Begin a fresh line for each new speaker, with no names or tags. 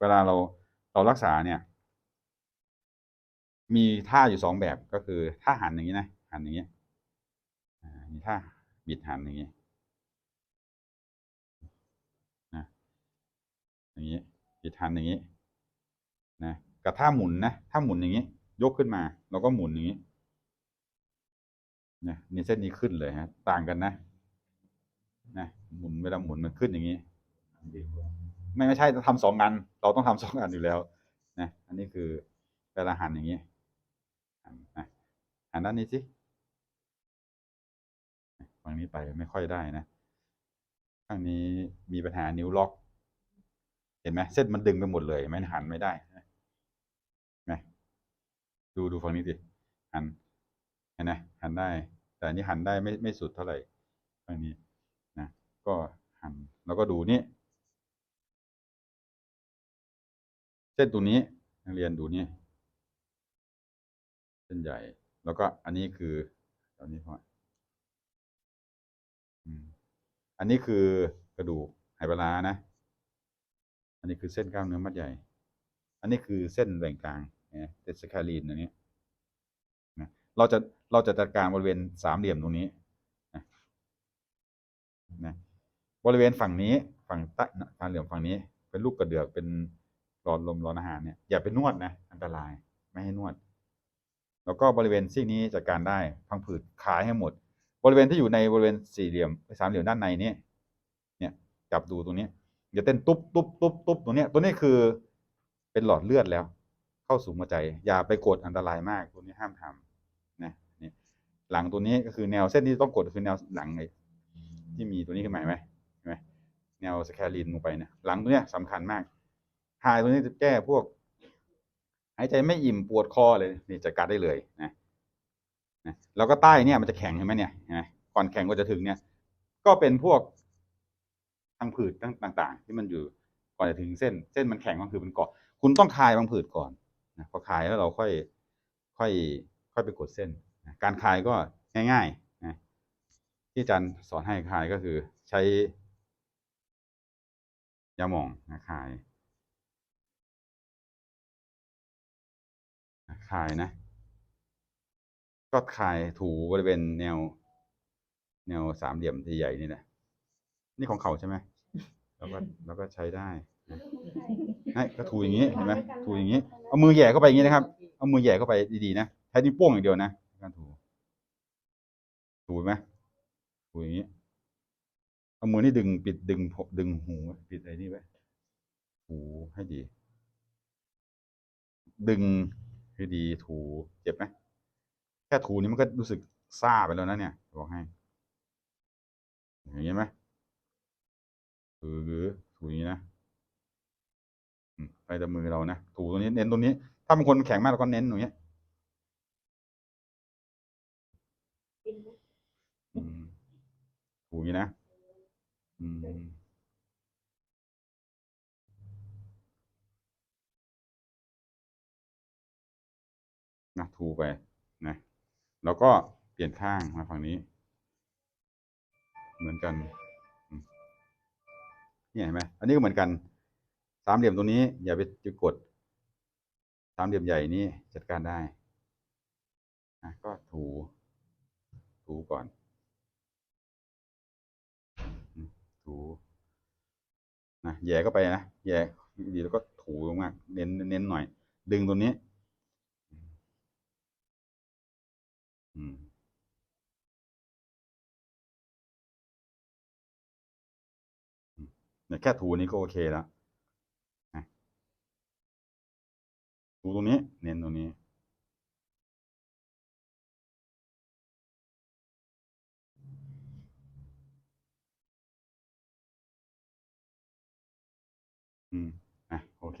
เวลาเราเรารักษาเนี่ย มีท่าอยู่สองแบบก็คือท่าหันอย่างนี้นะหันอย่างนี้มีท่าบิดหันอย่างนี้นะอย่างนี้บิดหันอย่างนี้นะกับท่าหมุนนะถ้าหมุนอย่างนี้ ยกขึ้นมาเราก็หมุนอย่างนี้นะนี่เส้นนี้ขึ้นเลยฮะ ต่างกันนะนะหมุนเวลาหมุนมันขึ้นอย่างนี้ ไม่ไม่ใช่ต้องทำสองอันเราต้องทำสองอันอยู่แล้วนะอันนี้คือเวลาหันอย่างนี้หันนะหันด้านนี้สิฝั่งนี้ไปไม่ค่อยได้นะข้างนี้มีปัญหานิ้วล็อก เห็นไหมเส้นมันดึงไปหมดเลยมันหันไม่ได้นไหมดูดูฝั่งนี้สิหันเห็นไหมหันได้ แต่อันนี้หันได้ไม่ไม่สุดเท่าไหร่ฝั่งนี้นะก็หันแล้วก็ดูนี่ ส้นตัวนี้นักเรียนดูนี่เส้นใหญ่ แล้วก็อันนี้คือตอนนี้พอดอันนี้คือกระดูกไหปลานะ อันนี้คือเส้นกล้ามเนื้อมัดใหญ่ อันนี้คือเส้นแหว่งกลางนะเตสคาลีนตรงนี้นะเราจะเราจะจัดการบริเวณสามเหลี่ยมตรงนี้นะนะบริเวณฝั่งนี้ฝั่งใต้สามเหลี่ยมฝั่งนี้ เป็นลูกกระเดือกเป็น หลอดลมหลอดอาหารเนี่ยอย่าไปนวดนะอันตรายไม่ให้นวด แล้วก็บริเวณซีกนี้จัดการได้พังผืดคลายให้หมด บริเวณที่อยู่ในบริเวณสี่เหลี่ยมสามเหลี่ยมด้านในนี้เนี่ยจับดูตรงนี้อย่าเต้นตุ๊บตุ๊บตุ๊บตุ๊บตรงนี้ตัวนี้คือเป็นหลอดเลือดแล้ว เข้าสู่หัวใจ อย่าไปกดอันตรายมากตัวนี้ห้ามทำนะนี่หลังตัวนี้ก็คือแนวเส้นที่ต้องกดคือแนวหลังไอ้ที่มีตัวนี้ขึ้นมาเห็นไหมเห็นไหมแนวสแคลินลงไปนี่ยหลังตัวเนี้ยสำคัญมาก หายตัวนี้จะแก้พวก หายใจไม่อิ่มปวดคอเลยนี่จัดการได้เลยนะนะแล้วก็ใต้เนี่ยมันจะแข็งเห็นไหมเนี่ยนไหมก่อนแข็งกว่าจะถึงเนี่ย ก็เป็นพวกทางผืดต่างๆ ที่มันอยู่ก่อนจะถึงเส้น เส้นมันแข็งก็คือเป็นเกาะคุณต้องคลายบางผืดก่อนนะพอคลายแล้วเราค่อย ค่อย ค่อยไปกดเส้นนะการคลายก็ง่ายๆนะที่อาจารย์สอนให้คลายก็คือใช้ยาหม่องนะคลาย คลายนะ ก็คลายถูบริเวณแนว แนวสามเหลี่ยมที่ใหญ่นี่แหละนี่ของเขาใช่ไหมแล้วก็แล้วก็ใช้ได้นะให้ก็ถูอย่างนี้เห็นไหมถูอย่างนี้ เอามือแหย่เข้าไปอย่างนี้นะครับ เอามือแหย่เข้าไปดีๆนะใช้นิ้วโป้งอย่างเดียวนะการถู ถูไหมถูอย่างนี้ เอามือนี่ดึงปิดดึงดึงหูปิดไอ้นี่ไว้ถูให้ดี ดึง ให้ดีถูเจ็บไหมแค่ถูนี้มันก็รู้สึกซ่าไปแล้วนะเนี่ยบอกให้อย่างนี้ไหมถือหรือถูอย่างนี้นะอืมไปแต่มือเรานะถูตรงนี้เน้นตรงนี้ ถ้าบางคนแข็งมากเราก็เน้นตรงนี้อืมถูอย่างนี้นะ อืม นะถูไปนะแล้วก็เปลี่ยนข้างมาฝั่งนี้ เหมือนกันนี่เห็นไหมอันนี้ก็เหมือนกัน สามเหลี่ยมตรงนี้ อย่าไปจุดกด สามเหลี่ยมใหญ่นี้จัดการได้นะก็ถู ถูก่อน ถูนะแย่ก็ไปนะแย่ดีแล้วก็ถูลงมาเน้นเน้นหน่อย ดึงตัวนี้ อืม อืมเนี่ยแค่ถูนี้ก็โอเคแล้วนะถูตรงนี้ เน้นตรงนี้ อืมอะโอเค